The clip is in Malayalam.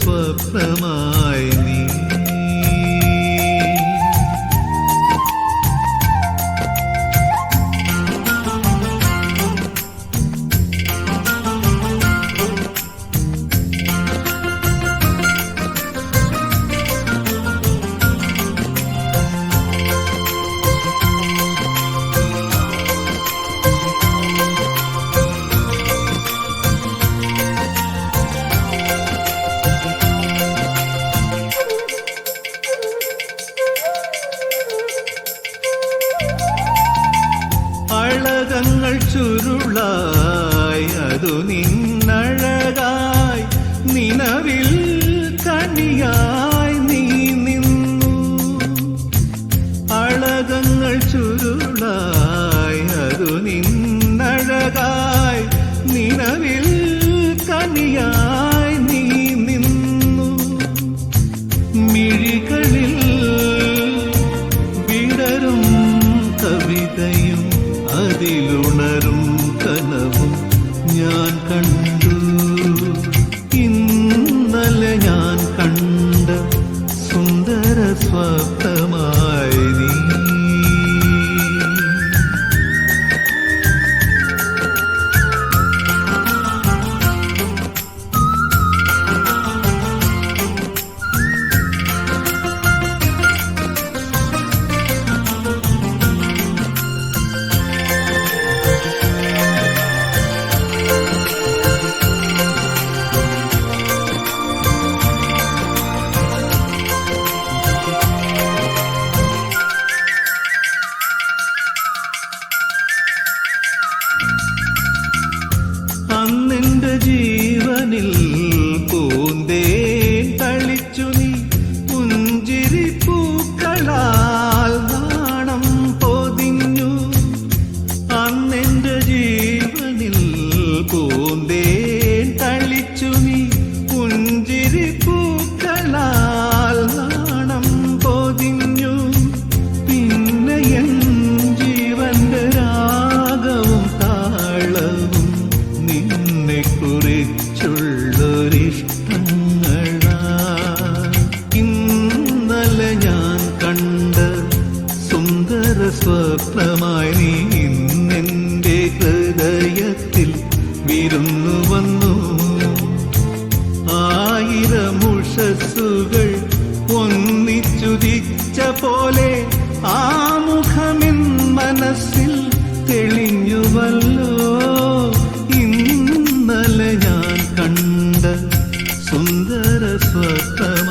സ്വപ്നമായി അളകങ്ങൾ ചുരുളായി അതു നിന്നഴകായി നിലവിൽ അതിലുണരും കനവും ഞാൻ കണ്ടു. ജീവനിൽ പൂന്തേൻ തളിച്ചു നീ. പുഞ്ചിരി പൂക്കളാൽ നാണം പൊതിഞ്ഞു. അന്നെന്റെ ജീവനിൽ പൂന്തേ പകർന്നു വന്നു. ആയിരമുഷസ്സുകൾ ഒന്നിച്ചുതിച്ച പോലെ ആ മുഖമിൻ മനസ്സിൽ തെളിഞ്ഞുവല്ലോ. ഇന്നലെ ഞാൻ കണ്ട സുന്ദര സ്വപ്നം